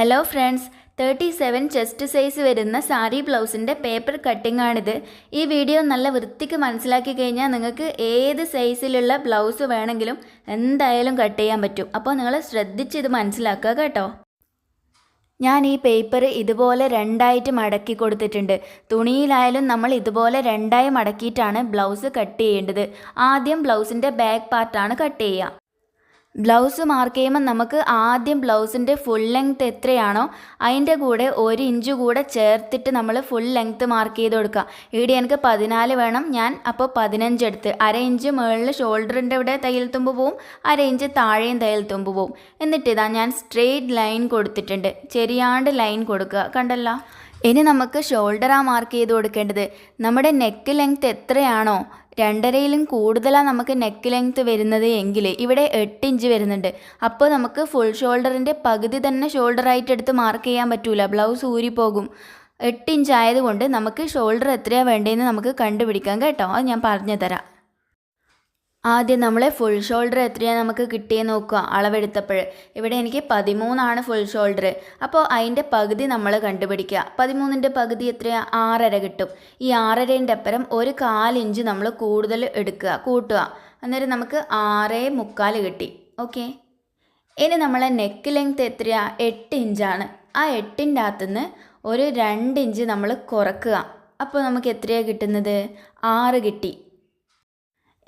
Hello friends thirty seven chest size വരുന്ന sari ബ്ലൗസിന്റെ paper cutting ആണിത്. ഈ വീഡിയോ നല്ല വൃത്തിക്ക് മനസ്സിലാക്കി കഴിഞ്ഞാൽ നിങ്ങൾക്ക് ഏത് സൈസിലുള്ള ബ്ലൗസ് വേണമെങ്കിലും എന്തായാലും കട്ട് ചെയ്യാൻ പറ്റും. അപ്പോൾ നിങ്ങൾ ശ്രദ്ധിച്ച് ഇത് മനസ്സിലാക്കുക കേട്ടോ. ഞാൻ ഈ പേപ്പർ ഇതുപോലെ രണ്ടായിട്ട് മടക്കി കൊടുത്തിട്ടുണ്ട്. തുണിയിലായാലും നമ്മൾ ഇതുപോലെ രണ്ടായി മടക്കിയിട്ടാണ് ബ്ലൗസ് കട്ട് ചെയ്യേണ്ടത്. ആദ്യം ബ്ലൗസിന്റെ ബാക്ക് പാർട്ടാണ് കട്ട് ചെയ്യുക. ബ്ലൗസ് മാർക്ക് ചെയ്യുമ്പോൾ നമുക്ക് ആദ്യം ബ്ലൗസിന്റെ ഫുൾ ലെങ്ത് എത്രയാണോ അതിന്റെ കൂടെ ഒരു ഇഞ്ച് കൂടെ ചേർത്തിട്ട് നമ്മൾ ഫുൾ ലെങ്ത് മാർക്ക് ചെയ്ത് കൊടുക്കുക. ഇവിടെ എനിക്ക് പതിനാല് വേണം ഞാൻ അപ്പോൾ പതിനഞ്ച് എടുത്ത്. അര ഇഞ്ച് മുകളിൽ ഷോൾഡറിന്റെ ഇവിടെ തയ്യൽ തുമ്പ് പോവും അര ഇഞ്ച് താഴെയും തയ്യൽ തുമ്പ് പോവും. എന്നിട്ട് ഇതാ ഞാൻ സ്ട്രെയിറ്റ് ലൈൻ കൊടുത്തിട്ടുണ്ട്. ചെറിയാണ്ട് ലൈൻ കൊടുക്കുക. കണ്ടല്ലോ? ഇനി നമുക്ക് ഷോൾഡറാണ് മാർക്ക് ചെയ്ത് കൊടുക്കേണ്ടത്. നമ്മുടെ നെക്ക് ലെങ്ത് എത്രയാണോ രണ്ടരയിലും കൂടുതലാണ് നമുക്ക് നെക്ക് ലെങ്ത് വരുന്നത് എങ്കിൽ ഇവിടെ എട്ട് ഇഞ്ച് വരുന്നുണ്ട്. അപ്പോൾ നമുക്ക് ഫുൾ ഷോൾഡറിന്റെ പകുതി തന്നെ ഷോൾഡറായിട്ട് എടുത്ത് മാർക്ക് ചെയ്യാൻ പറ്റൂല. ബ്ലൗസ് ഊരിപ്പോകും. എട്ട് ഇഞ്ച് ആയതുകൊണ്ട് നമുക്ക് ഷോൾഡർ എത്രയാണ് വേണ്ടതെന്ന് നമുക്ക് കണ്ടുപിടിക്കാം കേട്ടോ. അത് ഞാൻ പറഞ്ഞു തരാം ആദ്യം നമ്മൾ ഫുൾ ഷോൾഡർ എത്രയാണ് നമുക്ക് കിട്ടിയെന്ന് നോക്കുക അളവെടുത്തപ്പോൾ ഇവിടെ എനിക്ക് പതിമൂന്നാണ് ഫുൾ ഷോൾഡർ അപ്പോൾ അതിന്റെ പകുതി നമ്മൾ കണ്ടുപിടിക്കുക. പതിമൂന്നിന്റെ പകുതി എത്രയാണ് ആറര കിട്ടും. ഈ ആറരേന്റെ അപ്പുറം ഒരു കാലിഞ്ച് നമ്മൾ കൂടുതൽ എടുക്കുക കൂട്ടുക. അന്നേരം നമുക്ക് ആറേ മുക്കാൽ കിട്ടി. ഓക്കെ? ഇനി നമ്മളെ നെക്ക് ലെങ്ത് എത്രയാണ് എട്ട് ഇഞ്ചാണ്. ആ എട്ടിന്റെ അകത്തുനിന്ന് ഒരു രണ്ട് ഇഞ്ച് നമ്മൾ കുറക്കുക. അപ്പോൾ നമുക്ക് എത്രയാണ് കിട്ടുന്നത്? ആറ് കിട്ടി.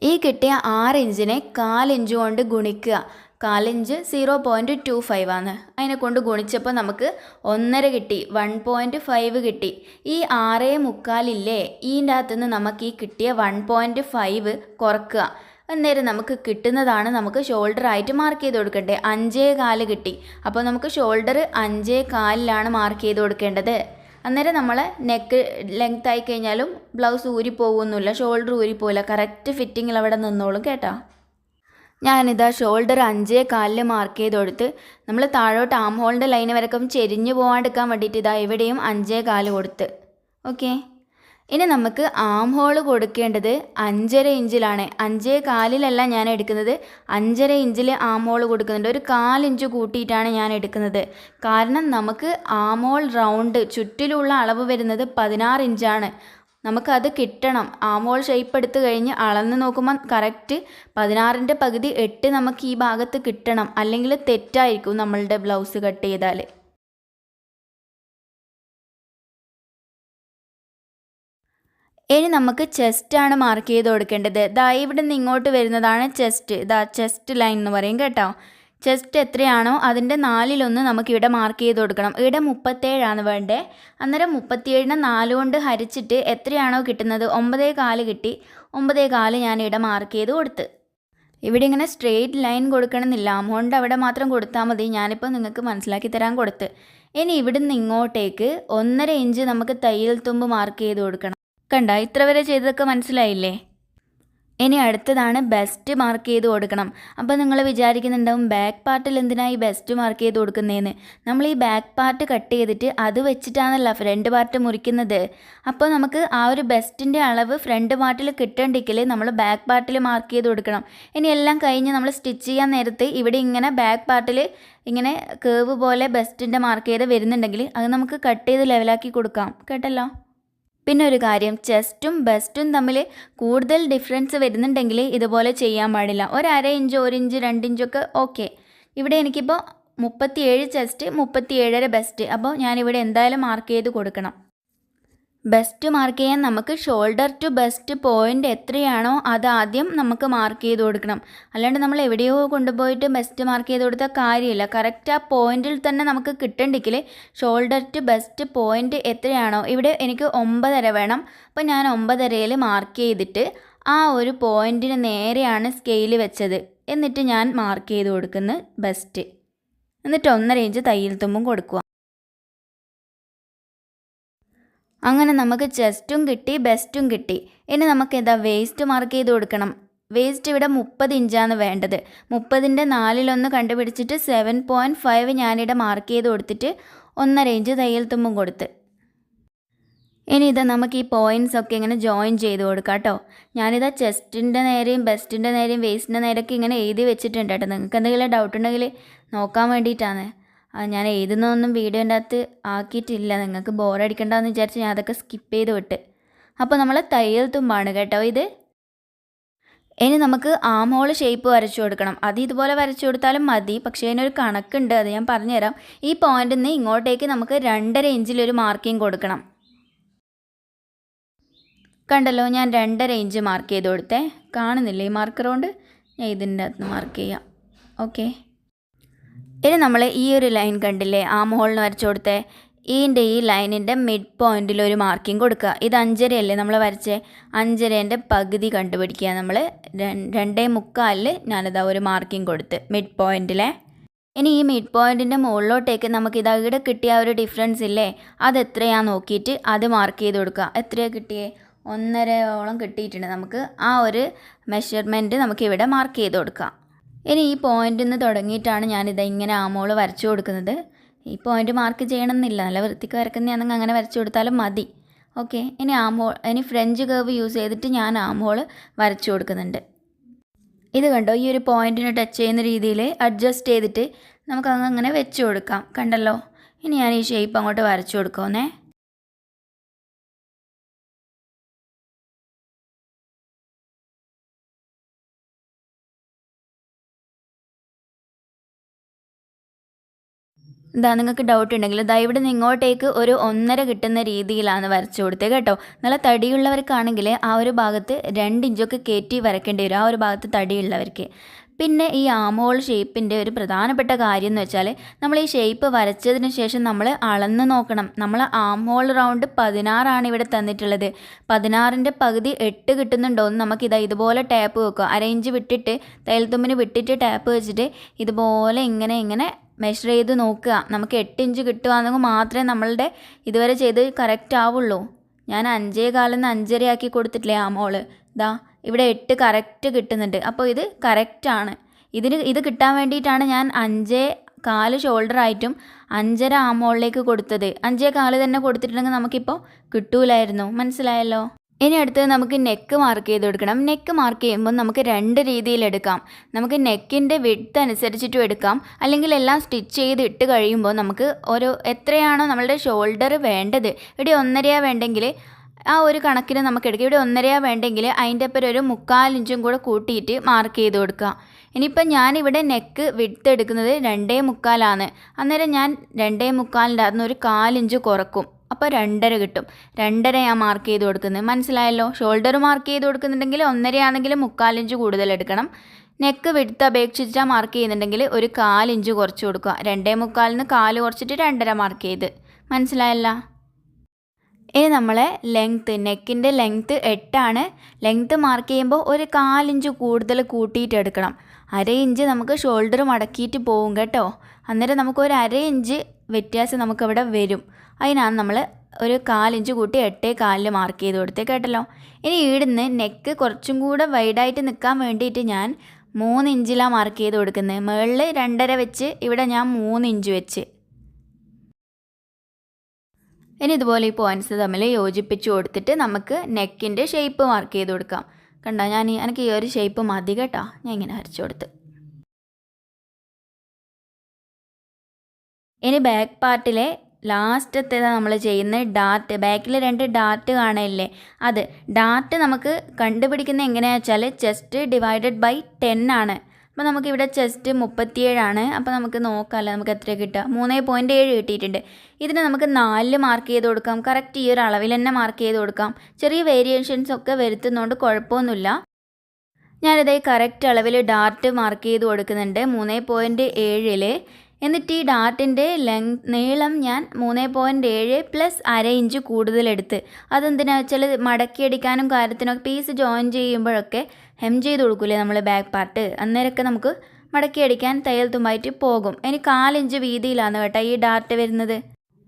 ഈ കിട്ടിയ ആറ് ഇഞ്ചിനെ കാലിഞ്ച് കൊണ്ട് ഗുണിക്കുക. കാലിഞ്ച് സീറോ പോയിന്റ് ടു ഫൈവ് ആണ്. അതിനെ കൊണ്ട് ഗുണിച്ചപ്പോൾ നമുക്ക് ഒന്നര കിട്ടി. വൺ പോയിന്റ് ഫൈവ് കിട്ടി. ഈ ആറേ മുക്കാലില്ലേ? ഈന്റെ അകത്തുനിന്ന് നമുക്ക് ഈ കിട്ടിയ വൺ പോയിന്റ് ഫൈവ് കുറക്കുക. അന്നേരം നമുക്ക് കിട്ടുന്നതാണ് നമുക്ക് ഷോൾഡർ ആയിട്ട് മാർക്ക് ചെയ്ത് കൊടുക്കേണ്ടത്. അഞ്ചേ കാൽ കിട്ടി. അപ്പോൾ നമുക്ക് ഷോൾഡർ അഞ്ചേ കാലിലാണ് മാർക്ക് ചെയ്ത് കൊടുക്കേണ്ടത്. അന്നേരം നമ്മൾ നെക്ക് ലെങ്ത് ആയി കഴിഞ്ഞാലും ബ്ലൗസ് ഊരി ഷോൾഡർ ഊരി കറക്റ്റ് ഫിറ്റിങ്ങിൽ അവിടെ നിന്നോളും കേട്ടോ. ഞാനിതാ ഷോൾഡർ അഞ്ചേ കാലിൽ മാർക്ക് ചെയ്ത് കൊടുത്ത് നമ്മൾ താഴോട്ട് ആം ഹോളിന്റെ ലൈന് വരക്കം ചെരിഞ്ഞു പോകാണ്ടിരിക്കാൻ വേണ്ടിയിട്ട് ഇതാ എവിടെയും അഞ്ചേ കാൽ കൊടുത്ത്. ഓക്കെ ഇനി നമുക്ക് ആം ഹോൾ കൊടുക്കേണ്ടത് അഞ്ചര ഇഞ്ചിലാണ്. അഞ്ചേ കാലിലല്ല ഞാൻ എടുക്കുന്നത്. അഞ്ചര ഇഞ്ചിൽ ആം ഹോൾ കൊടുക്കുന്നുണ്ട്. ഒരു കാലിഞ്ച് കൂട്ടിയിട്ടാണ് ഞാൻ എടുക്കുന്നത്. കാരണം നമുക്ക് ആം ഹോൾ റൗണ്ട് ചുറ്റിലുള്ള അളവ് വരുന്നത് പതിനാറ് ഇഞ്ചാണ്. നമുക്കത് കിട്ടണം. ആം ഹോൾ ഷേപ്പ് എടുത്തു കഴിഞ്ഞ് അളന്ന് നോക്കുമ്പോൾ കറക്റ്റ് പതിനാറിന്റെ പകുതി എട്ട് നമുക്ക് ഈ ഭാഗത്ത് കിട്ടണം. അല്ലെങ്കിൽ തെറ്റായിരിക്കും നമ്മളുടെ ബ്ലൗസ് കട്ട് ചെയ്താൽ ഇനി നമുക്ക് ചെസ്റ്റാണ് മാർക്ക് ചെയ്ത് കൊടുക്കേണ്ടത്. ദാ ഇവിടെ നിന്ന് ഇങ്ങോട്ട് വരുന്നതാണ് ചെസ്റ്റ് ദാ ചെസ്റ്റ് ലൈൻ എന്ന് പറയും കേട്ടോ. ചെസ്റ്റ് എത്രയാണോ അതിന്റെ നാലിലൊന്ന് നമുക്ക് ഇവിടെ മാർക്ക് ചെയ്ത് കൊടുക്കണം. ഇവിടെ മുപ്പത്തേഴാണ് വേണ്ടേ. അന്നേരം മുപ്പത്തിയേഴിനെ നാല് കൊണ്ട് ഹരിച്ചിട്ട് എത്രയാണോ കിട്ടുന്നത്? ഒമ്പതേ കാൽ കിട്ടി. ഒമ്പതേ കാൽ ഞാൻ ഇവിടെ മാർക്ക് ചെയ്ത് കൊടുത്ത്. ഇവിടെ ഇങ്ങനെ സ്ട്രെയിറ്റ് ലൈൻ കൊടുക്കണമെന്നില്ല. അമൗണ്ട് അവിടെ മാത്രം കൊടുത്താൽ മതി. ഞാനിപ്പോൾ നിങ്ങൾക്ക് മനസ്സിലാക്കി തരാൻ കൊടുത്ത്. ഇനി ഇവിടുന്ന് ഇങ്ങോട്ടേക്ക് ഒന്നര ഇഞ്ച് നമുക്ക് തയ്യൽ തുമ്പ് മാർക്ക് ചെയ്ത് കൊടുക്കണം. കണ്ട ഇത്ര വരെ ചെയ്തതൊക്കെ മനസ്സിലായില്ലേ? ഇനി അടുത്തതാണ് ബെസ്റ്റ് മാർക്ക് ചെയ്ത് കൊടുക്കണം. അപ്പോൾ നിങ്ങൾ വിചാരിക്കുന്നുണ്ടാവും ബാക്ക് പാർട്ടിൽ എന്തിനായി ബെസ്റ്റ് മാർക്ക് ചെയ്ത് കൊടുക്കുന്നതെന്ന് നമ്മൾ ഈ ബാക്ക് പാർട്ട് കട്ട് ചെയ്തിട്ട് അത് വെച്ചിട്ടാണല്ലോ ഫ്രണ്ട് പാർട്ട് മുറിക്കുന്നത്. അപ്പോൾ നമുക്ക് ആ ഒരു ബെസ്റ്റിന്റെ അളവ് ഫ്രണ്ട് പാർട്ടിൽ കിട്ടണ്ടെങ്കിൽ നമ്മൾ ബാക്ക് പാർട്ടിൽ മാർക്ക് ചെയ്ത് കൊടുക്കണം. ഇനി എല്ലാം കഴിഞ്ഞ് നമ്മൾ സ്റ്റിച്ച് ചെയ്യാൻ നേരത്ത് ഇവിടെ ഇങ്ങനെ ബാക്ക് പാർട്ടിൽ ഇങ്ങനെ കേവ് പോലെ ബെസ്റ്റിന്റെ മാർക്ക് ചെയ്ത് വരുന്നുണ്ടെങ്കിൽ അത് നമുക്ക് കട്ട് ചെയ്ത് ലെവലാക്കി കൊടുക്കാം. കേട്ടല്ലോ? പിന്നെ ഒരു കാര്യം ചെസ്റ്റും ബെസ്റ്റും തമ്മിൽ കൂടുതൽ ഡിഫറൻസ് വരുന്നുണ്ടെങ്കിൽ ഇതുപോലെ ചെയ്യാൻ പാടില്ല. ഒരു അര ഇഞ്ച് ഒരു ഇഞ്ച് രണ്ട് ഇഞ്ചൊക്കെ ഓക്കെ ഇവിടെ എനിക്കിപ്പോൾ മുപ്പത്തിയേഴ് ചെസ്റ്റ് മുപ്പത്തിയേഴര ബെസ്റ്റ്. അപ്പോൾ ഞാനിവിടെ എന്തായാലും മാർക്ക് ചെയ്ത് കൊടുക്കണം. ബെസ്റ്റ് മാർക്ക് ചെയ്യാൻ നമുക്ക് ഷോൾഡർ ടു ബെസ്റ്റ് പോയിന്റ് എത്രയാണോ അത് ആദ്യം നമുക്ക് മാർക്ക് ചെയ്ത് കൊടുക്കണം. അല്ലാണ്ട് നമ്മൾ എവിടെയോ കൊണ്ടുപോയിട്ട് ബെസ്റ്റ് മാർക്ക് ചെയ്ത് കൊടുത്താൽ കാര്യമില്ല. കറക്റ്റ് ആ പോയിന്റിൽ തന്നെ നമുക്ക് കിട്ടണ്ടെങ്കിൽ ഷോൾഡർ ടു ബെസ്റ്റ് പോയിന്റ് എത്രയാണോ ഇവിടെ എനിക്ക് ഒമ്പതര വേണം. അപ്പോൾ ഞാൻ ഒമ്പതരയിൽ മാർക്ക് ചെയ്തിട്ട് ആ ഒരു പോയിന്റിന് നേരെയാണ് സ്കെയിൽ വെച്ചത്. എന്നിട്ട് ഞാൻ മാർക്ക് ചെയ്ത് കൊടുക്കുന്നത് ബെസ്റ്റ് എന്നിട്ട് ഒന്നര ഇഞ്ച് തയ്യൽ തുമ്പും കൊടുക്കുക. അങ്ങനെ നമുക്ക് ചെസ്റ്റും കിട്ടി ബെസ്റ്റും കിട്ടി. ഇനി നമുക്ക് എന്താ വേസ്റ്റ് മാർക്ക് ചെയ്ത് കൊടുക്കണം. വേസ്റ്റ് ഇവിടെ മുപ്പത് ഇഞ്ചാണ് വേണ്ടത്. മുപ്പതിന്റെ നാലിലൊന്ന് കണ്ടുപിടിച്ചിട്ട് സെവൻ പോയിന്റ് ഫൈവ് ഞാനിവിടെ മാർക്ക് ചെയ്ത് കൊടുത്തിട്ട് ഒന്നര ഇഞ്ച് തയ്യൽ തുമ്പും കൊടുത്ത്. ഇനി ഇത് നമുക്ക് ഈ പോയിന്റ്സ് ഒക്കെ ഇങ്ങനെ ജോയിൻ ചെയ്ത് കൊടുക്കാം കേട്ടോ. ഞാനിതാ ചെസ്റ്റിന്റെ നേരെയും ബെസ്റ്റിന്റെ നേരെയും വേസ്റ്റിന്റെ നേരെയൊക്കെ ഇങ്ങനെ എഴുതി വെച്ചിട്ടുണ്ട് കേട്ടോ. നിങ്ങൾക്ക് എന്തെങ്കിലും ഡൗട്ട് ഉണ്ടെങ്കിൽ നോക്കാൻ വേണ്ടിയിട്ടാണ്. ഞാൻ എഴുതുന്നൊന്നും വീഡിയോന്റെ അകത്ത് ആക്കിയിട്ടില്ല. നിങ്ങൾക്ക് ബോറടിക്കണ്ടെന്ന് വിചാരിച്ച് ഞാൻ അതൊക്കെ സ്കിപ്പ് ചെയ്ത് വിട്ട്. അപ്പോൾ നമ്മൾ തയ്യൽ തുമ്പാണ് കേട്ടോ ഇത്. ഇനി നമുക്ക് ആമോൾ ഷേപ്പ് വരച്ചു കൊടുക്കണം. അത് ഇതുപോലെ വരച്ചു കൊടുത്താലും മതി. പക്ഷേ അതിനൊരു കണക്കുണ്ട്. അത് ഞാൻ പറഞ്ഞുതരാം. ഈ പോയിന്റിൽ നിന്ന് ഇങ്ങോട്ടേക്ക് നമുക്ക് രണ്ടര ഇഞ്ചിലൊരു മാർക്കിംഗ് കൊടുക്കണം. കണ്ടല്ലോ ഞാൻ രണ്ടര ഇഞ്ച് മാർക്ക് ചെയ്ത് കൊടുത്തേ. കാണുന്നില്ലേ ഈ മാർക്കർ കൊണ്ട്? ഞാൻ ഇതിന്റെ അകത്ത് മാർക്ക് ചെയ്യാം. ഓക്കെ ഇനി നമ്മൾ ഈ ഒരു ലൈൻ കണ്ടില്ലേ? ആ മുകളിൽ വരച്ചു കൊടുത്തേ. ഈന്റെ ഈ ലൈനിന്റെ മിഡ് പോയിന്റിൽ ഒരു മാർക്കിംഗ് കൊടുക്കുക. ഇത് അഞ്ചരയല്ലേ നമ്മൾ വരച്ചേ? അഞ്ചരേന്റെ പകുതി കണ്ടുപിടിക്കുക നമ്മൾ രണ്ടേ മുക്കാലിൽ ഞാനിതാ ഒരു മാർക്കിംഗ് കൊടുത്ത് മിഡ് പോയിന്റിലെ ഇനി ഈ മിഡ് പോയിന്റിന്റെ മുകളിലോട്ടേക്ക് നമുക്ക് ഇത് ഇവിടെ കിട്ടിയ ഒരു ഡിഫറൻസ് ഇല്ലേ? അത് എത്രയാണ് നോക്കിയിട്ട് അത് മാർക്ക് ചെയ്ത് കൊടുക്കുക. എത്രയാണ് കിട്ടിയേ? ഒന്നരയോളം കിട്ടിയിട്ടുണ്ട് നമുക്ക്. ആ ഒരു മെഷർമെന്റ് നമുക്ക് ഇവിടെ മാർക്ക് ചെയ്ത് കൊടുക്കാം. ഇനി ഈ പോയിന്റിൽ നിന്ന് തുടങ്ങിയിട്ടാണ് ഞാനിത് ഇങ്ങനെ ആമോൾ വരച്ചു കൊടുക്കുന്നത്. ഈ പോയിന്റ് മാർക്ക് ചെയ്യണമെന്നില്ല. നല്ല വൃത്തിക്ക് വരക്കുന്നതാണെങ്കിൽ അങ്ങനെ വരച്ചു കൊടുത്താലും മതി. ഓക്കെ ഇനി ആമോൾ ഇനി ഫ്രഞ്ച് കർവ് യൂസ് ചെയ്തിട്ട് ഞാൻ ആമോൾ വരച്ചു കൊടുക്കുന്നുണ്ട്. ഇത് കണ്ടോ? ഈ ഒരു പോയിന്റിന് ടച്ച് ചെയ്യുന്ന രീതിയിൽ അഡ്ജസ്റ്റ് ചെയ്തിട്ട് നമുക്കങ്ങനെ വെച്ച് കൊടുക്കാം. കണ്ടല്ലോ? ഇനി ഞാൻ ഈ ഷേപ്പ് അങ്ങോട്ട് വരച്ചു കൊടുക്കുമെന്നേ ഇതാ നിങ്ങൾക്ക് ഡൗട്ട് ഉണ്ടെങ്കിൽ ഇതാ ഇവിടെ ഇങ്ങോട്ടേക്ക് ഒരു ഒന്നര കിട്ടുന്ന രീതിയിലാണ് വരച്ചു കൊടുത്തത് കേട്ടോ. നല്ല തടിയുള്ളവർക്കാണെങ്കിൽ ആ ഒരു ഭാഗത്ത് രണ്ട് ഇഞ്ചൊക്കെ കയറ്റി വരക്കേണ്ടി വരും ആ ഒരു ഭാഗത്ത് തടിയുള്ളവർക്ക്. പിന്നെ ഈ ആമോൾ ഷേപ്പിന്റെ ഒരു പ്രധാനപ്പെട്ട കാര്യം എന്ന് വെച്ചാൽ നമ്മൾ ഈ ഷേപ്പ് വരച്ചതിന് ശേഷം നമ്മൾ അളന്ന് നോക്കണം. നമ്മൾ ആമോൾ റൗണ്ട് പതിനാറാണ് ഇവിടെ തന്നിട്ടുള്ളത്. പതിനാറിന്റെ പകുതി എട്ട് കിട്ടുന്നുണ്ടോ എന്ന് നമുക്ക് ഇതാ ഇതുപോലെ ടാപ്പ് വെക്കുക. അരയിഞ്ച് വിട്ടിട്ട് തയ്യൽത്തുമ്പിന് വിട്ടിട്ട് ടാപ്പ് വെച്ചിട്ട് ഇതുപോലെ ഇങ്ങനെ ഇങ്ങനെ മെഷർ ചെയ്ത് നോക്കുക. നമുക്ക് എട്ട് ഇഞ്ച് കിട്ടുകയാണെങ്കിൽ മാത്രമേ നമ്മളുടെ ഇതുവരെ ചെയ്ത് കറക്റ്റ് ആവുള്ളൂ. ഞാൻ അഞ്ചേ കാലിൽ നിന്ന് അഞ്ചര ആക്കി കൊടുത്തിട്ടില്ലേ ആ മോൾ? ഇതാ ഇവിടെ എട്ട് കറക്റ്റ് കിട്ടുന്നുണ്ട്. അപ്പോൾ ഇത് കറക്റ്റാണ് ഇതിന് ഇത് കിട്ടാൻ വേണ്ടിയിട്ടാണ് ഞാൻ അഞ്ചേ കാൽ ഷോൾഡർ ആയിട്ടും അഞ്ചര ആമോളിലേക്ക് കൊടുത്തത്. അഞ്ചേ കാൽ തന്നെ കൊടുത്തിട്ടുണ്ടെങ്കിൽ നമുക്കിപ്പോൾ കിട്ടൂലായിരുന്നു. മനസ്സിലായല്ലോ? ഇനി അടുത്ത് നമുക്ക് നെക്ക് മാർക്ക് ചെയ്ത് കൊടുക്കണം. നെക്ക് മാർക്ക് ചെയ്യുമ്പോൾ നമുക്ക് രണ്ട് രീതിയിൽ എടുക്കാം. നമുക്ക് നെക്കിന്റെ വിഡ്ത്ത് അനുസരിച്ചിട്ടും എടുക്കാം. അല്ലെങ്കിൽ എല്ലാം സ്റ്റിച്ച് ചെയ്ത് ഇട്ട് കഴിയുമ്പോൾ നമുക്ക് ഒരു എത്രയാണോ നമ്മളുടെ ഷോൾഡർ വേണ്ടത്. ഇവിടെ ഒന്നരയാ വേണ്ടെങ്കിൽ ആ ഒരു കണക്കിന് നമുക്ക് എടുക്കാം. ഇവിടെ ഒന്നരയാ വേണ്ടെങ്കിൽ അതിന്റെ ഒപ്പം ഒരു മുക്കാലിഞ്ചും കൂടെ കൂട്ടിയിട്ട് മാർക്ക് ചെയ്ത് കൊടുക്കുക. ഇനിയിപ്പം ഞാനിവിടെ നെക്ക് വിഡ്ത്ത് എടുക്കുന്നത് രണ്ടേ മുക്കാലാണ്. അന്നേരം ഞാൻ രണ്ടേ മുക്കാലിന്റെ ഒരു കാലിഞ്ച് കുറക്കും. അപ്പോൾ രണ്ടര കിട്ടും. രണ്ടര ഞാൻ മാർക്ക് ചെയ്ത് കൊടുക്കുന്നത്. മനസ്സിലായല്ലോ? ഷോൾഡർ മാർക്ക് ചെയ്ത് കൊടുക്കുന്നുണ്ടെങ്കിൽ ഒന്നരയാണെങ്കിൽ മുക്കാലിഞ്ച് കൂടുതൽ എടുക്കണം. നെക്ക് വിടുത്ത് അപേക്ഷിച്ചാൽ മാർക്ക് ചെയ്യുന്നുണ്ടെങ്കിൽ ഒരു കാലിഞ്ച് കുറച്ച് കൊടുക്കുക. രണ്ടേ മുക്കാലിന് കാൽ കുറച്ചിട്ട് രണ്ടര മാർക്ക് ചെയ്ത്. മനസ്സിലായല്ല? ഇനി നമ്മളെ ലെങ്ത്ത് നെക്കിന്റെ ലെങ്ത്ത് എട്ടാണ്. ലെങ്ത്ത് മാർക്ക് ചെയ്യുമ്പോൾ ഒരു കാലിഞ്ച് കൂടുതൽ കൂട്ടിയിട്ട് എടുക്കണം. അര ഇഞ്ച് നമുക്ക് ഷോൾഡർ മടക്കിയിട്ട് പോവും കേട്ടോ. അന്നേരം നമുക്ക് ഒരു അര ഇഞ്ച് വ്യത്യാസം നമുക്കവിടെ വരും. അതിനാണ് നമ്മൾ ഒരു കാലിഞ്ച് കൂട്ടി എട്ടേ കാലിൽ മാർക്ക് ചെയ്ത് കൊടുത്തേ കേട്ടല്ലോ. ഇനി ഇവിടുന്ന് നെക്ക് കുറച്ചും കൂടെ വൈഡായിട്ട് നിൽക്കാൻ വേണ്ടിയിട്ട് ഞാൻ മൂന്ന് ഇഞ്ചിലാണ് മാർക്ക് ചെയ്ത് കൊടുക്കുന്നത് മുകളിൽ രണ്ടര വെച്ച് ഇവിടെ ഞാൻ മൂന്ന് ഇഞ്ച് വെച്ച്. ഇനി ഇതുപോലെ ഈ പോയിന്റ്സ് തമ്മിൽ യോജിപ്പിച്ച് കൊടുത്തിട്ട് നമുക്ക് നെക്കിന്റെ ഷേപ്പ് മാർക്ക് ചെയ്ത് കൊടുക്കാം. കണ്ടോ? ഞാൻ എനിക്ക് ഈ ഒരു ഷേപ്പ് മതി കേട്ടോ. ഞാൻ ഇങ്ങനെ വരച്ചു കൊടുത്ത്. ഇനി ബാക്ക് പാർട്ടിലെ ലാസ്റ്റത്തേതാണ് നമ്മൾ ചെയ്യുന്നത് ഡാറ്റ് ബാക്കിൽ രണ്ട് ഡാറ്റ് കാണില്ലേ അത് ഡാറ്റ് നമുക്ക് കണ്ടുപിടിക്കുന്നത് എങ്ങനെയാണെന്ന് വെച്ചാൽ ചെസ്റ്റ് ഡിവൈഡഡ് ബൈ ടെൻ ആണ്. അപ്പോൾ നമുക്കിവിടെ ചെസ്റ്റ് മുപ്പത്തിയേഴാണ്. അപ്പോൾ നമുക്ക് നോക്കാമല്ലോ നമുക്ക് എത്ര കിട്ടുക? മൂന്നേ പോയിന്റ് ഏഴ് കിട്ടിയിട്ടുണ്ട്. ഇതിന് നമുക്ക് നാലിൽ മാർക്ക് ചെയ്ത് കൊടുക്കാം. കറക്റ്റ് ഈ ഒരു അളവിൽ തന്നെ മാർക്ക് ചെയ്ത് കൊടുക്കാം. ചെറിയ വേരിയേഷൻസ് ഒക്കെ വരുത്തുന്നതുകൊണ്ട് കുഴപ്പമൊന്നുമില്ല ഞാനിതേ കറക്റ്റ് അളവിൽ ഡാർട്ട് മാർക്ക് ചെയ്ത് കൊടുക്കുന്നുണ്ട്. മൂന്നേ പോയിന്റ് ഏഴിൽ എന്നിട്ട് ഈ ഡാർട്ടിന്റെ ലെങ് നീളം ഞാൻ മൂന്ന് പോയിന്റ് ഏഴ് പ്ലസ് അര ഇഞ്ച് കൂടുതലെടുത്ത്. അതെന്തിനാ വെച്ചാൽ മടക്കിയടിക്കാനും കാര്യത്തിനൊക്കെ പീസ് ജോയിൻ ചെയ്യുമ്പോഴൊക്കെ ഹെം ചെയ്ത് കൊടുക്കൂലേ നമ്മൾ ബാക്ക് പാർട്ട് അന്നേരമൊക്കെ നമുക്ക് മടക്കിയടിക്കാൻ തയ്യൽ തുമ്പായിട്ട് പോകും. ഇനി കാലിഞ്ച് വീതിയിലാണ് കേട്ടോ ഈ ഡാർട്ട് വരുന്നത്.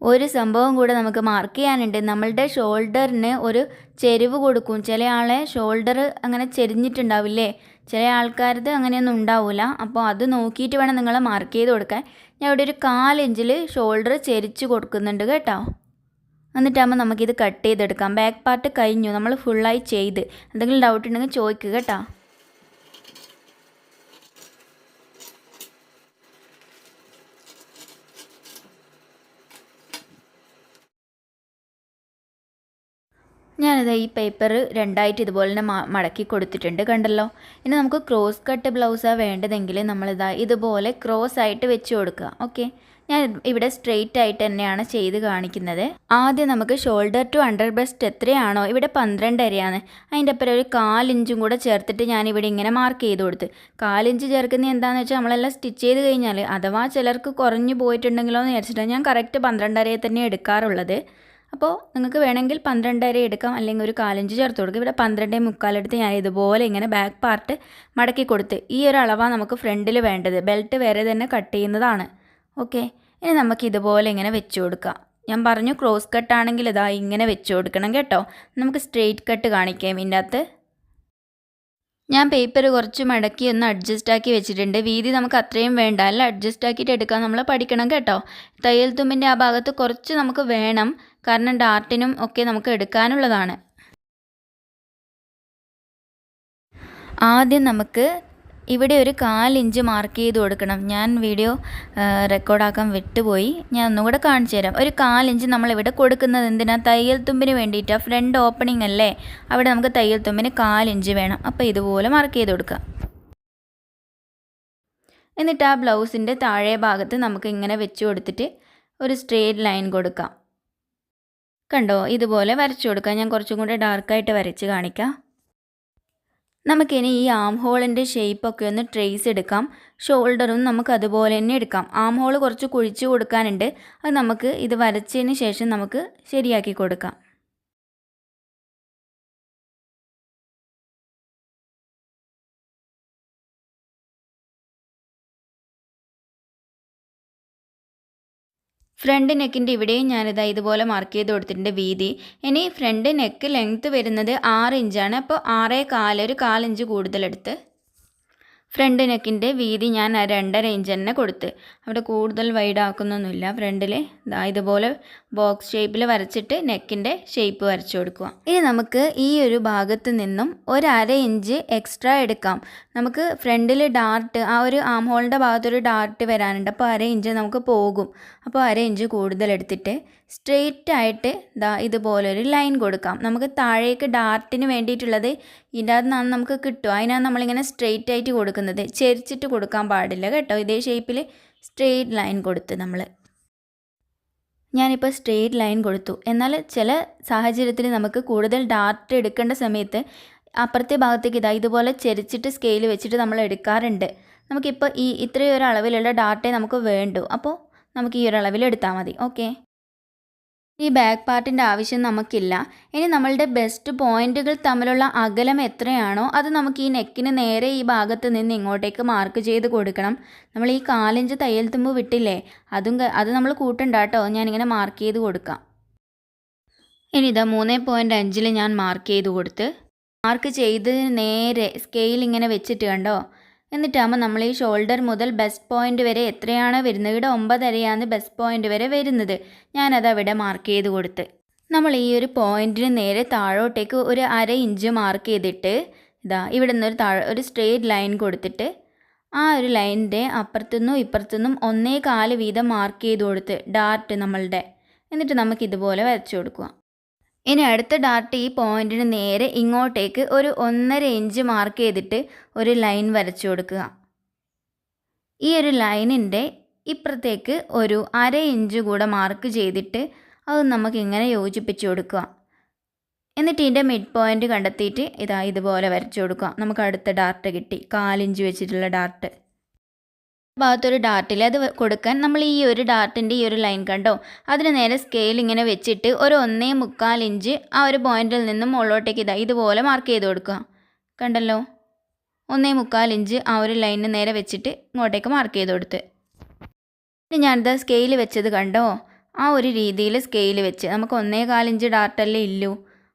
ഒരു സംഭവം കൂടെ നമുക്ക് മാർക്ക് ചെയ്യാനുണ്ട്. നമ്മളുടെ ഷോൾഡറിന് ഒരു ചെരിവ് കൊടുക്കും. ചില ആളെ ഷോൾഡർ അങ്ങനെ ചെരിഞ്ഞിട്ടുണ്ടാവില്ലേ? ചില ആൾക്കാരത് അങ്ങനെയൊന്നും ഉണ്ടാവില്ല അപ്പോൾ അത് നോക്കിയിട്ട് വേണം നിങ്ങൾ മാർക്ക് ചെയ്ത് കൊടുക്കാൻ. ഞാൻ ഇവിടെ ഒരു കാലിഞ്ചിൽ ഷോൾഡർ ചെരിച്ച് കൊടുക്കുന്നുണ്ട് കേട്ടോ. എന്നിട്ടാകുമ്പോൾ നമുക്കിത് കട്ട് ചെയ്തെടുക്കാം. ബാക്ക് പാർട്ട് കഴിഞ്ഞു. നമ്മൾ ഫുള്ളായി ചെയ്ത്. എന്തെങ്കിലും ഡൗട്ട് ഉണ്ടെങ്കിൽ ചോദിക്കുക കേട്ടോ. ഞാനിത് ഈ പേപ്പർ രണ്ടായിട്ട് ഇതുപോലെ തന്നെ മടക്കി കൊടുത്തിട്ടുണ്ട് കണ്ടല്ലോ? ഇനി നമുക്ക് ക്രോസ് കട്ട് ബ്ലൗസാണ് വേണ്ടതെങ്കിൽ നമ്മളിതാ ഇതുപോലെ ക്രോസ് ആയിട്ട് വെച്ച് കൊടുക്കുക ഓക്കെ ഞാൻ ഇവിടെ സ്ട്രെയിറ്റ് ആയിട്ട് തന്നെയാണ് ചെയ്ത് കാണിക്കുന്നത്. ആദ്യം നമുക്ക് ഷോൾഡർ ടു അണ്ടർ ബ്രസ്റ്റ് എത്രയാണോ ഇവിടെ പന്ത്രണ്ടരയാണ് അതിന്റെ അപ്പുറം ഒരു കാലിഞ്ചും കൂടെ ചേർത്തിട്ട് ഞാൻ ഇവിടെ ഇങ്ങനെ മാർക്ക് ചെയ്ത് കൊടുത്ത്. കാലിഞ്ച് ചേർക്കുന്നത് എന്താണെന്ന് വെച്ചാൽ നമ്മളെല്ലാം സ്റ്റിച്ച് ചെയ്ത് കഴിഞ്ഞാൽ അഥവാ ചിലർക്ക് കുറഞ്ഞു പോയിട്ടുണ്ടെങ്കിലോ എന്ന് വിചാരിച്ചിട്ടാണ് ഞാൻ കറക്റ്റ് പന്ത്രണ്ടരയെ തന്നെ എടുക്കാറുള്ളത്. അപ്പോൾ നിങ്ങൾക്ക് വേണമെങ്കിൽ പന്ത്രണ്ടര എടുക്കാം അല്ലെങ്കിൽ ഒരു കാലഞ്ച് ചേർത്ത് കൊടുക്കുക ഇവിടെ പന്ത്രണ്ടേ മുക്കാലെടുത്ത് ഞാൻ ഇതുപോലെ ഇങ്ങനെ ബാക്ക് പാർട്ട് മടക്കി കൊടുത്ത് ഈ ഒരു അളവാണ് നമുക്ക് ഫ്രണ്ടിൽ വേണ്ടത്. ബെൽറ്റ് വേറെ തന്നെ കട്ട് ചെയ്യുന്നതാണ്. ഓക്കെ ഇനി നമുക്ക് ഇതുപോലെ ഇങ്ങനെ വെച്ച് കൊടുക്കാം. ഞാൻ പറഞ്ഞു ക്രോസ് കട്ടാണെങ്കിൽ ഇതാ ഇങ്ങനെ വെച്ച് കൊടുക്കണം കേട്ടോ. നമുക്ക് സ്ട്രെയിറ്റ് കട്ട് കാണിക്കാം ഇതിന്റെ അകത്ത് ഞാൻ പേപ്പർ കുറച്ച് മടക്കി ഒന്ന് അഡ്ജസ്റ്റ് ആക്കി വെച്ചിട്ടുണ്ട്. വീതി നമുക്ക് അത്രയും വേണ്ട. അല്ല അഡ്ജസ്റ്റ് ആക്കിയിട്ട് എടുക്കാൻ നമ്മൾ പഠിക്കണം കേട്ടോ. തയ്യൽ തുമ്പിന്റെ ആ ഭാഗത്ത് കുറച്ച് നമുക്ക് വേണം. കാരണം ഡാർട്ടിനും ഒക്കെ നമുക്ക് എടുക്കാനുള്ളതാണ്. ആദ്യം നമുക്ക് ഇവിടെ ഒരു കാലിഞ്ച് മാർക്ക് ചെയ്ത് കൊടുക്കണം. ഞാൻ വീഡിയോ റെക്കോർഡാക്കാൻ വിട്ടുപോയി. ഞാൻ ഒന്നുകൂടെ കാണിച്ചു തരാം. ഒരു കാലിഞ്ച് നമ്മളിവിടെ കൊടുക്കുന്നത് എന്തിനാ? തയ്യൽ തുമ്പിന് വേണ്ടിയിട്ടാണ് ഫ്രണ്ട് ഓപ്പണിംഗ് അല്ലേ? അവിടെ നമുക്ക് തയ്യൽ തുമ്പിന് കാലിഞ്ച് വേണം. അപ്പോൾ ഇതുപോലെ മാർക്ക് ചെയ്ത് കൊടുക്കുക എന്നിട്ട് ആ ബ്ലൗസിന്റെ താഴെ ഭാഗത്ത് നമുക്ക് ഇങ്ങനെ വെച്ച് കൊടുത്തിട്ട് ഒരു സ്ട്രെയിറ്റ് ലൈൻ കൊടുക്കാം. കണ്ടോ? ഇതുപോലെ വരച്ചു കൊടുക്കാം. ഞാൻ കുറച്ചും കൂടെ ഡാർക്കായിട്ട് വരച്ച് കാണിക്കാം. നമുക്കിനി ഈ ആം ഹോളിന്റെ ഷേപ്പൊക്കെ ഒന്ന് ട്രേസ് എടുക്കാം. ഷോൾഡറും നമുക്ക് അതുപോലെ തന്നെ എടുക്കാം. ആം ഹോൾ കുറച്ച് കുഴിച്ച് കൊടുക്കാനുണ്ട്. അത് നമുക്ക് ഇത് വരച്ചതിന് ശേഷം നമുക്ക് ശരിയാക്കി കൊടുക്കാം. ഫ്രണ്ട് നെക്കിന്റെ ഇവിടെയും ഞാനിതാ ഇതുപോലെ മാർക്ക് ചെയ്ത് കൊടുത്തിട്ടുണ്ട് വീതി. ഇനി ഫ്രണ്ട് നെക്ക് ലെങ്ത്ത് വരുന്നത് ആറ് ഇഞ്ചാണ് അപ്പോൾ ആറേ കാൽ ഒരു കാലിഞ്ച് കൂടുതലെടുത്ത് ഫ്രണ്ട് നെക്കിന്റെ വീതി ഞാൻ രണ്ടര ഇഞ്ച് തന്നെ കൊടുത്ത്. അവിടെ കൂടുതൽ വൈഡ് ആക്കുന്നൊന്നുമില്ല. ഫ്രണ്ടിൽ ഇതാ ഇതുപോലെ ബോക്സ് ഷേപ്പിൽ വരച്ചിട്ട് നെക്കിന്റെ ഷേപ്പ് വരച്ചു കൊടുക്കുക. ഇനി നമുക്ക് ഈ ഒരു ഭാഗത്ത് നിന്നും ഒരു അര ഇഞ്ച് എക്സ്ട്രാ എടുക്കാം. നമുക്ക് ഫ്രണ്ടിൽ ഡാർട്ട് ആ ഒരു ആം ഹോളിന്റെ ഭാഗത്തൊരു ഡാർട്ട് വരാനുണ്ട്. അപ്പോൾ അര ഇഞ്ച് നമുക്ക് പോകും. അപ്പോൾ അര ഇഞ്ച് കൂടുതൽ എടുത്തിട്ട് സ്ട്രെയിറ്റ് ആയിട്ട് ദാ ഇതുപോലെ ഒരു ലൈൻ കൊടുക്കാം. നമുക്ക് താഴേക്ക് ഡാർട്ടിന് വേണ്ടിയിട്ടുള്ളത് ഇതിന്റെ നിന്നാണ് നമുക്ക് കിട്ടുക. അതിനാണ് നമ്മളിങ്ങനെ സ്ട്രെയിറ്റ് ആയിട്ട് കൊടുക്കുന്നത്. ചെരിച്ചിട്ട് കൊടുക്കാൻ പാടില്ല കേട്ടോ. ഇതേ ഷേപ്പിൽ സ്ട്രെയിറ്റ് ലൈൻ കൊടുത്ത് നമ്മൾ ഞാനിപ്പോൾ സ്ട്രെയിറ്റ് ലൈൻ കൊടുത്തു. എന്നാൽ ചില സാഹചര്യത്തിൽ നമുക്ക് കൂടുതൽ ഡാർട്ട് എടുക്കേണ്ട സമയത്ത് അപ്പുറത്തെ ഭാഗത്തേക്ക് ഇതാ ഇതുപോലെ ചെരിച്ചിട്ട് സ്കെയിൽ വെച്ചിട്ട് നമ്മൾ എടുക്കാറുണ്ട്. നമുക്കിപ്പോൾ ഈ ഇത്രയും ഒരു അളവിലുള്ള ഡാർട്ടേ നമുക്ക് വേണ്ടു. അപ്പോൾ നമുക്ക് ഈ ഒരു അളവിൽ എടുത്താൽ മതി. ഓക്കെ ഈ ബാക്ക് പാർട്ടിന്റെ ആവശ്യം നമുക്കില്ല. ഇനി നമ്മളുടെ ബെസ്റ്റ് പോയിന്റുകൾ തമ്മിലുള്ള അകലം എത്രയാണോ അത് നമുക്ക് ഈ നെക്കിന് നേരെ ഈ ഭാഗത്ത് നിന്ന് ഇങ്ങോട്ടേക്ക് മാർക്ക് ചെയ്ത് കൊടുക്കണം. നമ്മൾ ഈ കാലിഞ്ച് തയ്യൽ തുമ്പ് വിട്ടില്ലേ? അതും അത് നമ്മൾ കൂട്ടണ്ട കേട്ടോ ഞാനിങ്ങനെ മാർക്ക് ചെയ്ത് കൊടുക്കാം. ഇനി ഇതാ മൂന്ന് പോയിന്റ് അഞ്ചിൽ ഞാൻ മാർക്ക് ചെയ്ത് കൊടുത്ത് മാർക്ക് ചെയ്തതിന് നേരെ സ്കെയിൽ ഇങ്ങനെ വെച്ചിട്ട് കണ്ടോ? എന്നിട്ടാകുമ്പോൾ നമ്മൾ ഈ ഷോൾഡർ മുതൽ ബെസ്റ്റ് പോയിന്റ് വരെ എത്രയാണ് വരുന്നത്? ഇവിടെ ഒമ്പതരയാണ് ബെസ്റ്റ് പോയിന്റ് വരെ വരുന്നത്. ഞാനത് അവിടെ മാർക്ക് ചെയ്ത് കൊടുത്ത്. നമ്മൾ ഈ ഒരു പോയിന്റിന് നേരെ താഴോട്ടേക്ക് ഒരു അര ഇഞ്ച് മാർക്ക് ചെയ്തിട്ട് ഇതാ ഇവിടെ നിന്നൊരു താഴെ ഒരു സ്ട്രെയിറ്റ് ലൈൻ കൊടുത്തിട്ട് ആ ഒരു ലൈനിന്റെ അപ്പുറത്തുനിന്നും ഇപ്പുറത്തുനിന്നും ഒന്നേ കാൽ വീതം മാർക്ക് ചെയ്ത് കൊടുത്ത് ഡാർട്ട് നമ്മളുടെ. എന്നിട്ട് നമുക്ക് ഇതുപോലെ വരച്ചു കൊടുക്കുക. ഇനി അടുത്ത ഡാർട്ട് ഈ പോയിന്റിന് നേരെ ഇങ്ങോട്ടേക്ക് ഒരു ഒന്നര ഇഞ്ച് മാർക്ക് ചെയ്തിട്ട് ഒരു ലൈൻ വരച്ചു കൊടുക്കുക. ഈ ഒരു ലൈനിന്റെ ഇപ്പുറത്തേക്ക് ഒരു അര ഇഞ്ച് കൂടെ മാർക്ക് ചെയ്തിട്ട് അത് നമുക്ക് ഇങ്ങനെ യോജിപ്പിച്ച് കൊടുക്കുക. എന്നിട്ട് ഇതിന്റെ മിഡ് പോയിന്റ് കണ്ടെത്തിയിട്ട് ഇതാ ഇതുപോലെ വരച്ചു കൊടുക്കുക. നമുക്ക് അടുത്ത ഡാർട്ട് കിട്ടി. കാലിഞ്ച് വെച്ചിട്ടുള്ള ഡാർട്ട്. ഭാഗത്തൊരു ഡാർട്ടിൽ അത് കൊടുക്കാൻ നമ്മൾ ഈ ഒരു ഡാർട്ടിന്റെ ഈ ഒരു ലൈൻ കണ്ടോ? അതിന് നേരെ സ്കെയിൽ ഇങ്ങനെ വെച്ചിട്ട് ഒരു ഒന്നേ മുക്കാൽ ഇഞ്ച് ആ ഒരു പോയിന്റിൽ നിന്നും മുകളിലോട്ടേക്ക് ഇതാ ഇതുപോലെ മാർക്ക് ചെയ്ത് കൊടുക്കുക. കണ്ടല്ലോ? ഒന്നേ മുക്കാൽ ഇഞ്ച് ആ ഒരു ലൈനിന് നേരെ വെച്ചിട്ട് ഇങ്ങോട്ടേക്ക് മാർക്ക് ചെയ്ത് കൊടുത്ത്. ഇനി ഞാനിത് സ്കെയിൽ വെച്ചത് കണ്ടോ? ആ ഒരു രീതിയിൽ സ്കെയിൽ വെച്ച്. നമുക്ക് ഒന്നേ കാലിഞ്ച് ഡാർട്ടല്ലേ ഇല്ലൂ.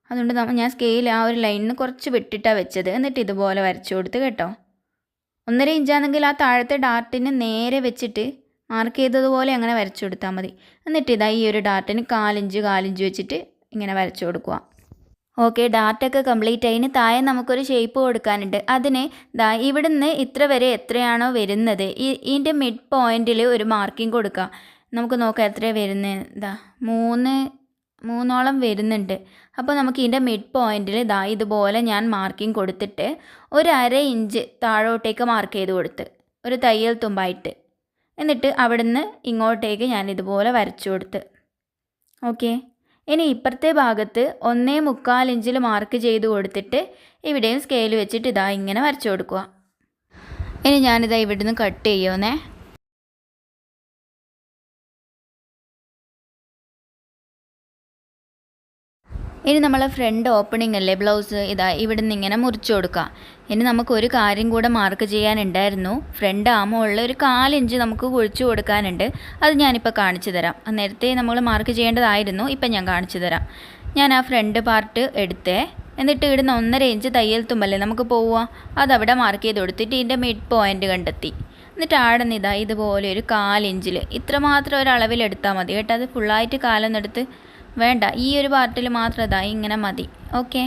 അതുകൊണ്ട് ഞാൻ സ്കെയിൽ ആ ഒരു ലൈനിന് കുറച്ച് വിട്ടിട്ടാണ് വെച്ചത്. എന്നിട്ട് ഇതുപോലെ വരച്ചു കൊടുത്ത് കേട്ടോ. ഒന്നര ഇഞ്ചാണെങ്കിൽ ആ താഴത്തെ ഡാർട്ടിന് നേരെ വെച്ചിട്ട് മാർക്ക് ചെയ്തതുപോലെ അങ്ങനെ വരച്ചു കൊടുത്താൽ മതി. എന്നിട്ട് ഇതാ ഈ ഒരു ഡാർട്ടിന് കാലിഞ്ച് കാലിഞ്ച് വെച്ചിട്ട് ഇങ്ങനെ വരച്ചു കൊടുക്കുക. ഓക്കെ ഡാർട്ടൊക്കെ കംപ്ലീറ്റ് ആയി. ഇനി താഴെ നമുക്കൊരു ഷേപ്പ് കൊടുക്കാനുണ്ട്. അതിന് ദാ ഇവിടുന്ന് ഇത്ര വരെ എത്രയാണോ വരുന്നത്? ഈ ഇതിന്റെ മിഡ് പോയിന്റിൽ ഒരു മാർക്കിംഗ് കൊടുക്കുക നമുക്ക് നോക്കാം എത്രയാണ് വരുന്നത്. ദാ മൂന്ന് മൂന്നോളം വരുന്നുണ്ട്. അപ്പോൾ നമുക്ക് ഇതിന്റെ മിഡ് പോയിന്റിൽ ഇതാ ഇതുപോലെ ഞാൻ മാർക്കിംഗ് കൊടുത്തിട്ട് ഒരു അര ഇഞ്ച് താഴോട്ടേക്ക് മാർക്ക് ചെയ്ത് കൊടുത്ത് ഒരു തയ്യൽ തുമ്പായിട്ട്. എന്നിട്ട് അവിടുന്ന് ഇങ്ങോട്ടേക്ക് ഞാൻ ഇതുപോലെ വരച്ചു കൊടുത്ത്. ഓക്കെ ഇനി ഇപ്പുറത്തെ ഭാഗത്ത് ഒന്നേ മുക്കാൽ ഇഞ്ചിൽ മാർക്ക് ചെയ്ത് കൊടുത്തിട്ട് ഇവിടെയും സ്കെയിൽ വെച്ചിട്ട് ഇതാ ഇങ്ങനെ വരച്ചു കൊടുക്കുക. ഇനി ഞാനിതാ ഇവിടുന്ന് കട്ട് ചെയ്യുമെന്നേ ഇനി നമ്മൾ ഫ്രണ്ട് ഓപ്പണിംഗ് അല്ലേ ബ്ലൗസ് ഇതാ ഇവിടെ നിന്ന് ഇങ്ങനെ മുറിച്ചു കൊടുക്കാം. ഇനി നമുക്ക് ഒരു കാര്യം കൂടെ മാർക്ക് ചെയ്യാനുണ്ടായിരുന്നു. ഫ്രണ്ട് ആമുള്ള ഒരു കാലിഞ്ച് നമുക്ക് കുഴിച്ചു കൊടുക്കാനുണ്ട്. അത് ഞാനിപ്പോൾ കാണിച്ചു തരാം. നേരത്തെ നമ്മൾ മാർക്ക് ചെയ്യേണ്ടതായിരുന്നു. ഇപ്പം ഞാൻ കാണിച്ചു തരാം. ഞാൻ ആ ഫ്രണ്ട് പാർട്ട് എടുത്തേ. എന്നിട്ട് ഇവിടുന്ന് ഒന്നര ഇഞ്ച് തയ്യൽ തുമ്പല്ലേ നമുക്ക് പോവുക. അതവിടെ മാർക്ക് ചെയ്ത് കൊടുത്തിട്ട് ഇതിന്റെ മിഡ് പോയിന്റ് കണ്ടെത്തി. എന്നിട്ട് ആടെ നിന്ന് ഇതാ ഇതുപോലെ ഒരു കാലിഞ്ചിൽ ഇത്രമാത്രം ഒരു അളവിലെടുത്താൽ മതി കേട്ടോ. അത് ഫുള്ളായിട്ട് കാലൊന്നും എടുത്ത് വേണ്ട ഈ ഒരു പാർട്ടിൽ മാത്രം ഇതാ ഇങ്ങനെ മതി. ഓക്കെ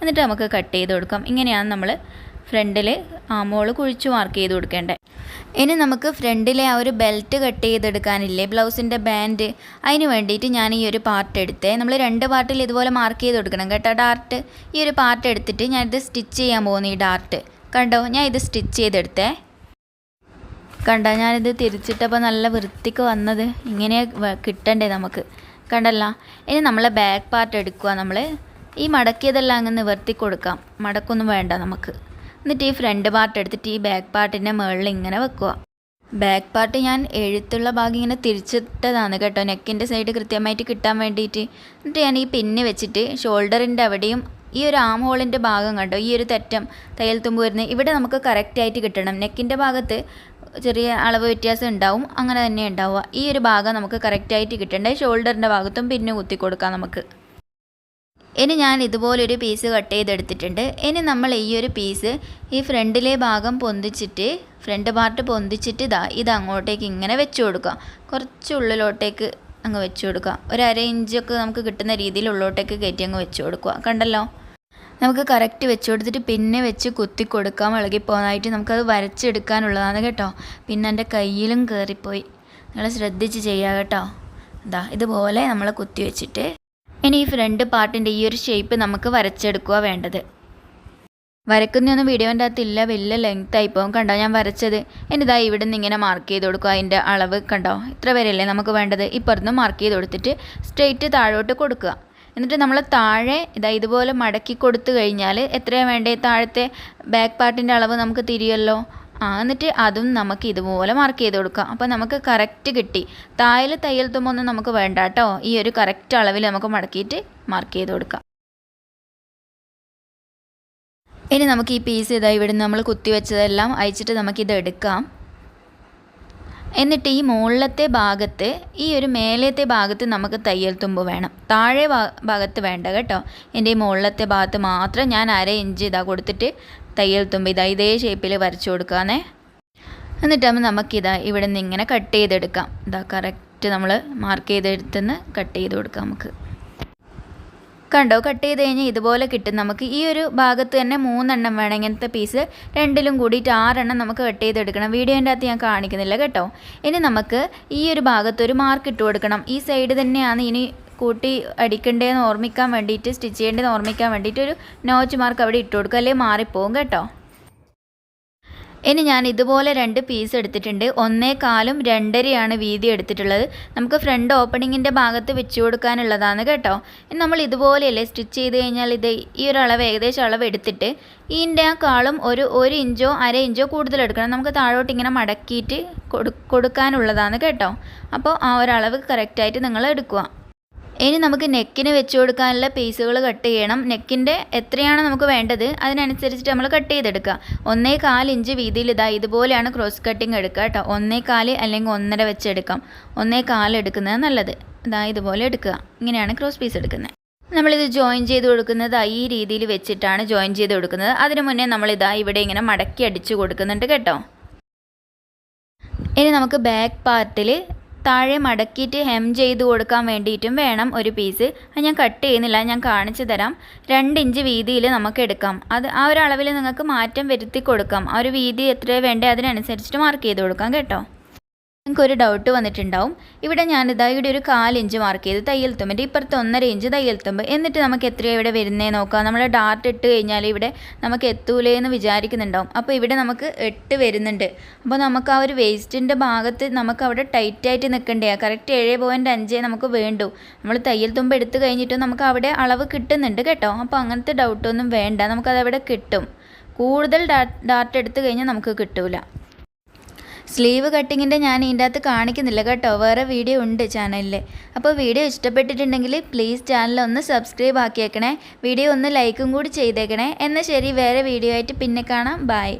എന്നിട്ട് നമുക്ക് കട്ട് ചെയ്ത് കൊടുക്കാം. ഇങ്ങനെയാണ് നമ്മൾ ഫ്രണ്ടിൽ ആ മോൾ കുഴിച്ച് മാർക്ക് ചെയ്ത് കൊടുക്കേണ്ടത് ഇനി നമുക്ക് ഫ്രണ്ടിലെ ആ ഒരു ബെൽറ്റ് കട്ട് ചെയ്തെടുക്കാനില്ലേ ബ്ലൗസിന്റെ ബാൻഡ് അതിന് വേണ്ടിയിട്ട് ഞാൻ ഈ ഒരു പാർട്ട് എടുത്തേ. നമ്മൾ രണ്ട് പാർട്ടിൽ ഇതുപോലെ മാർക്ക് ചെയ്ത് കൊടുക്കണം കേട്ടോ. ഡാർട്ട് ഈ ഒരു പാർട്ട് എടുത്തിട്ട് ഞാനിത് സ്റ്റിച്ച് ചെയ്യാൻ പോകുന്നു ഈ ഡാർട്ട് കണ്ടോ? ഞാൻ ഇത് സ്റ്റിച്ച് ചെയ്തെടുത്തേ. കണ്ടോ? ഞാനിത് തിരിച്ചിട്ടപ്പോൾ നല്ല വൃത്തിക്ക് വന്നത്. ഇങ്ങനെ കിട്ടണ്ടേ നമുക്ക്? കണ്ടല്ല. ഇനി നമ്മളെ ബാക്ക് പാർട്ട് എടുക്കുക നമ്മൾ ഈ മടക്കിയതെല്ലാം അങ്ങ് നിവർത്തി കൊടുക്കാം. മടക്കൊന്നും വേണ്ട നമുക്ക്. എന്നിട്ട് ഈ ഫ്രണ്ട് പാർട്ട് എടുത്തിട്ട് ഈ ബാക്ക് പാർട്ടിന്റെ മുകളിൽ ഇങ്ങനെ വെക്കുക ബാക്ക് പാർട്ട് ഞാൻ എഴുത്തുള്ള ഭാഗം ഇങ്ങനെ തിരിച്ചിട്ടതാണ് കേട്ടോ. നെക്കിന്റെ സൈഡ് കൃത്യമായിട്ട് കിട്ടാൻ വേണ്ടിയിട്ട്. എന്നിട്ട് ഞാൻ ഈ പിന്നെ വെച്ചിട്ട് ഷോൾഡറിന്റെ അവിടെയും ഈ ഒരു ആം ഹോളിന്റെ ഭാഗം കണ്ടോ? ഈ ഒരു തെറ്റം തയ്യൽ തുമ്പ് വരുന്നത് ഇവിടെ നമുക്ക് കറക്റ്റായിട്ട് കിട്ടണം. നെക്കിന്റെ ഭാഗത്ത് ചെറിയ അളവ് വ്യത്യാസം ഉണ്ടാവും. അങ്ങനെ തന്നെ ഉണ്ടാവുക. ഈ ഒരു ഭാഗം നമുക്ക് കറക്റ്റായിട്ട് കിട്ടേണ്ട? ഷോൾഡറിന്റെ ഭാഗത്തും പിന്നെ കുത്തി കൊടുക്കാം നമുക്ക്. ഇനി ഞാൻ ഇതുപോലൊരു പീസ് കട്ട് ചെയ്തെടുത്തിട്ടുണ്ട്. ഇനി നമ്മൾ ഈ ഒരു പീസ് ഈ ഫ്രണ്ടിലെ ഭാഗം പൊന്തിച്ചിട്ട് ഫ്രണ്ട് പാർട്ട് പൊന്തിച്ചിട്ട് ഇതാ ഇത് അങ്ങോട്ടേക്ക് ഇങ്ങനെ വെച്ച് കൊടുക്കുക. കുറച്ച് ഉള്ളിലോട്ടേക്ക് അങ്ങ് വെച്ച് കൊടുക്കുക. ഒരു അര ഇഞ്ചൊക്കെ നമുക്ക് കിട്ടുന്ന രീതിയിൽ ഉള്ളിലോട്ടേക്ക് കയറ്റി അങ്ങ് വെച്ച് കൊടുക്കുക. കണ്ടല്ലോ? നമുക്ക് കറക്റ്റ് വെച്ച് കൊടുത്തിട്ട് പിന്നെ വെച്ച് കുത്തി കൊടുക്കാം പോകാനായിട്ട് നമുക്കത് വരച്ചെടുക്കാനുള്ളതാണ് കേട്ടോ. പിന്നെ എന്റെ കയ്യിലും കയറിപ്പോയി നിങ്ങൾ ശ്രദ്ധിച്ച് ചെയ്യുക കേട്ടോ. ഇതാ ഇതുപോലെ നമ്മൾ കുത്തി വെച്ചിട്ട് ഇനി ഈ ഫ്രണ്ട് പാർട്ടിന്റെ ഈ ഒരു ഷേപ്പ് നമുക്ക് വരച്ചെടുക്കുക വേണ്ടത്. വരക്കുന്നൊന്നും വീഡിയോന്റെ അകത്തില്ല. വലിയ ലെങ്ത് ആയിപ്പോവും കണ്ടോ ഞാൻ വരച്ചത്? എന്നിതാ ഇവിടെ നിന്ന് ഇങ്ങനെ മാർക്ക് ചെയ്ത് കൊടുക്കുക അതിന്റെ അളവ് കണ്ടോ? ഇത്ര വരെയല്ലേ നമുക്ക് വേണ്ടത്? ഇപ്പുറത്തുനിന്ന് മാർക്ക് ചെയ്ത് കൊടുത്തിട്ട് സ്ട്രെയിറ്റ് താഴോട്ട് കൊടുക്കുക. എന്നിട്ട് നമ്മൾ താഴെ ഇതാ ഇതുപോലെ മടക്കി കൊടുത്തു കഴിഞ്ഞാൽ എത്രയാണ് വേണ്ടേ? താഴത്തെ ബാക്ക് പാർട്ടിന്റെ അളവ് നമുക്ക് തിരിയല്ലോ. ആ എന്നിട്ട് അതും നമുക്ക് ഇതുപോലെ മാർക്ക് ചെയ്ത് കൊടുക്കാം. അപ്പോൾ നമുക്ക് കറക്റ്റ് കിട്ടി. തായൽ തയ്യൽ തുമ്പൊന്നും നമുക്ക് വേണ്ട കേട്ടോ ഈ ഒരു കറക്റ്റ് അളവിൽ നമുക്ക് മടക്കിയിട്ട് മാർക്ക് ചെയ്ത് കൊടുക്കാം. ഇനി നമുക്ക് ഈ പീസ് ഇതാ ഇവിടെ നമ്മൾ കുത്തി വെച്ചതെല്ലാം അയച്ചിട്ട് നമുക്കിത് എടുക്കാം. എന്നിട്ട് ഈ മുകളിലത്തെ ഭാഗത്ത് ഈ ഒരു മേലത്തെ ഭാഗത്ത് നമുക്ക് തയ്യൽ തുമ്പ് വേണം. താഴെ ഭാഗത്ത് വേണ്ട കേട്ടോ. എന്റെ ഈ മുകളിലത്തെ ഭാഗത്ത് മാത്രം ഞാൻ അര ഇഞ്ച് ഇതാ കൊടുത്തിട്ട് തയ്യൽ തുമ്പ് ഇതാ ഇതേ ഷേപ്പിൽ വരച്ചു കൊടുക്കാന്നേ. എന്നിട്ടാകുമ്പോൾ നമുക്കിതാ ഇവിടെ നിന്ന് ഇങ്ങനെ കട്ട് ചെയ്തെടുക്കാം. ഇതാ കറക്റ്റ് നമ്മൾ മാർക്ക് ചെയ്തെടുത്തുനിന്ന് കട്ട് ചെയ്ത് കൊടുക്കാം നമുക്ക്. കണ്ടോ കട്ട് ചെയ്ത് കഴിഞ്ഞാൽ ഇതുപോലെ കിട്ടും. നമുക്ക് ഈ ഒരു ഭാഗത്ത് തന്നെ മൂന്നെണ്ണം വേണം. ഇങ്ങനത്തെ പീസ് രണ്ടിലും കൂടിയിട്ട് ആറെണ്ണം നമുക്ക് കട്ട് ചെയ്തെടുക്കണം. വീഡിയോന്റെ അകത്ത് ഞാൻ കാണിക്കുന്നില്ല കേട്ടോ. ഇനി നമുക്ക് ഈ ഒരു ഭാഗത്ത് ഒരു മാർക്ക് ഇട്ട് കൊടുക്കണം. ഈ സൈഡ് തന്നെയാണ് ഇനി കൂട്ടി അടിക്കേണ്ടതെന്ന് ഓർമ്മിക്കാൻ വേണ്ടിയിട്ട് സ്റ്റിച്ച് ചെയ്യേണ്ടതെന്ന് ഓർമ്മിക്കാൻ വേണ്ടിയിട്ട് ഒരു നോച്ച് മാർക്ക് അവിടെ ഇട്ട് കൊടുക്കുക. അല്ലെങ്കിൽ മാറിപ്പോവും കേട്ടോ. ഇനി ഞാൻ ഇതുപോലെ രണ്ട് പീസ് എടുത്തിട്ടുണ്ട്. ഒന്നേ കാലും രണ്ടരയാണ് വീതി എടുത്തിട്ടുള്ളത്. നമുക്ക് ഫ്രണ്ട് ഓപ്പണിങ്ങിന്റെ ഭാഗത്ത് വെച്ച് കൊടുക്കാനുള്ളതാണ് കേട്ടോ. ഇനി നമ്മൾ ഇതുപോലെയല്ലേ സ്റ്റിച്ച് ചെയ്ത് കഴിഞ്ഞാൽ ഇത് ഈ ഒരു അളവ് ഏകദേശം അളവ് എടുത്തിട്ട് ഇതിന്റെ ആ കാളും ഒരു ഒരു ഇഞ്ചോ അര ഇഞ്ചോ കൂടുതൽ എടുക്കണം. നമുക്ക് താഴോട്ട് ഇങ്ങനെ മടക്കിയിട്ട് കൊടു കൊടുക്കാനുള്ളതാണ് കേട്ടോ. അപ്പോൾ ആ ഒരളവ് കറക്റ്റായിട്ട് നിങ്ങൾ എടുക്കുക. ഇനി നമുക്ക് നെക്കിന് വെച്ച് കൊടുക്കാനുള്ള പീസുകൾ കട്ട് ചെയ്യണം. നെക്കിന്റെ എത്രയാണ് നമുക്ക് വേണ്ടത് അതിനനുസരിച്ചിട്ട് നമ്മൾ കട്ട് ചെയ്തെടുക്കുക. ഒന്നേ കാൽ ഇഞ്ച് വീതിയിൽ ഇതാ ഇതുപോലെയാണ് ക്രോസ് കട്ടിങ് എടുക്കുക കേട്ടോ. ഒന്നേ കാൽ അല്ലെങ്കിൽ ഒന്നര വെച്ചെടുക്കാം ഒന്നേ കാൽ എടുക്കുന്നത് നല്ലത്. ഇതാ ഇതുപോലെ എടുക്കുക. ഇങ്ങനെയാണ് ക്രോസ് പീസ് എടുക്കുന്നത്. നമ്മളിത് ജോയിൻ ചെയ്ത് കൊടുക്കുന്നത് ഈ രീതിയിൽ വെച്ചിട്ടാണ് ജോയിൻ ചെയ്ത് കൊടുക്കുന്നത്. അതിന് മുന്നേ നമ്മളിതാ ഇവിടെ ഇങ്ങനെ മടക്കി അടിച്ച് കൊടുക്കുന്നുണ്ട് കേട്ടോ. ഇനി നമുക്ക് ബാക്ക് പാർട്ടിൽ താഴെ മടക്കിയിട്ട് ഹെം ചെയ്ത് കൊടുക്കാൻ വേണ്ടിയിട്ടും വേണം ഒരു പീസ് അത് ഞാൻ കട്ട് ചെയ്യുന്നില്ല ഞാൻ കാണിച്ചു തരാം. രണ്ട് ഇഞ്ച് വീതിയിൽ നമുക്ക് എടുക്കാം. അത് ആ ഒരു അളവിൽ നിങ്ങൾക്ക് മാറ്റം വരുത്തി കൊടുക്കാം. ആ ഒരു വീതി എത്ര വേണ്ടേ അതിനനുസരിച്ചിട്ട് മാർക്ക് ചെയ്ത് കൊടുക്കാം കേട്ടോ. നിങ്ങൾക്ക് ഒരു ഡൗട്ട് വന്നിട്ടുണ്ടാവും. ഇവിടെ ഞാനിതാ ഇവിടെ ഒരു കാലിഞ്ച് മാർക്ക് ചെയ്ത് തയ്യൽ തുമ്പിന്റെ ഇപ്പുറത്ത് ഒന്നര ഇഞ്ച് തയ്യൽ തുമ്പ്. എന്നിട്ട് നമുക്ക് എത്രയാണ് ഇവിടെ വരുന്നേ നോക്കാം. നമ്മൾ ഡാർട്ട് ഇട്ട് കഴിഞ്ഞാൽ ഇവിടെ നമുക്ക് എത്തൂലേ എന്ന് വിചാരിക്കുന്നുണ്ടാവും. അപ്പോൾ ഇവിടെ നമുക്ക് എട്ട് വരുന്നുണ്ട്. അപ്പോൾ നമുക്ക് ആ ഒരു വേസ്റ്റിന്റെ ഭാഗത്ത് നമുക്ക് അവിടെ ടൈറ്റായിട്ട് നിൽക്കണ്ടേ? കറക്റ്റ് ഏഴ് പോയിന്റ് അഞ്ചേ നമുക്ക് വേണ്ടു. നമ്മൾ തയ്യൽ തുമ്പ് എടുത്തു കഴിഞ്ഞിട്ടും നമുക്ക് അവിടെ അളവ് കിട്ടുന്നുണ്ട് കേട്ടോ. അപ്പോൾ അങ്ങനത്തെ ഡൗട്ടൊന്നും വേണ്ട. നമുക്കത് അവിടെ കിട്ടും. കൂടുതൽ ഡാർട്ട് എടുത്തു കഴിഞ്ഞാൽ നമുക്ക് കിട്ടൂല. സ്ലീവ് കട്ടിങ്ങിന്റെ ഞാൻ ഇതിന്റെ അകത്ത് കാണിക്കുന്നില്ല കേട്ടോ. വേറെ വീഡിയോ ഉണ്ട് ചാനലിൽ. അപ്പോൾ വീഡിയോ ഇഷ്ടപ്പെട്ടിട്ടുണ്ടെങ്കിൽ പ്ലീസ് ചാനൽ ഒന്ന് സബ്സ്ക്രൈബ് ആക്കിയേക്കണേ. വീഡിയോ ഒന്ന് ലൈക്കും കൂടി ചെയ്തേക്കണേ. എന്നാൽ ശരി വേറെ വീഡിയോ ആയിട്ട് പിന്നെ കാണാം. ബൈ.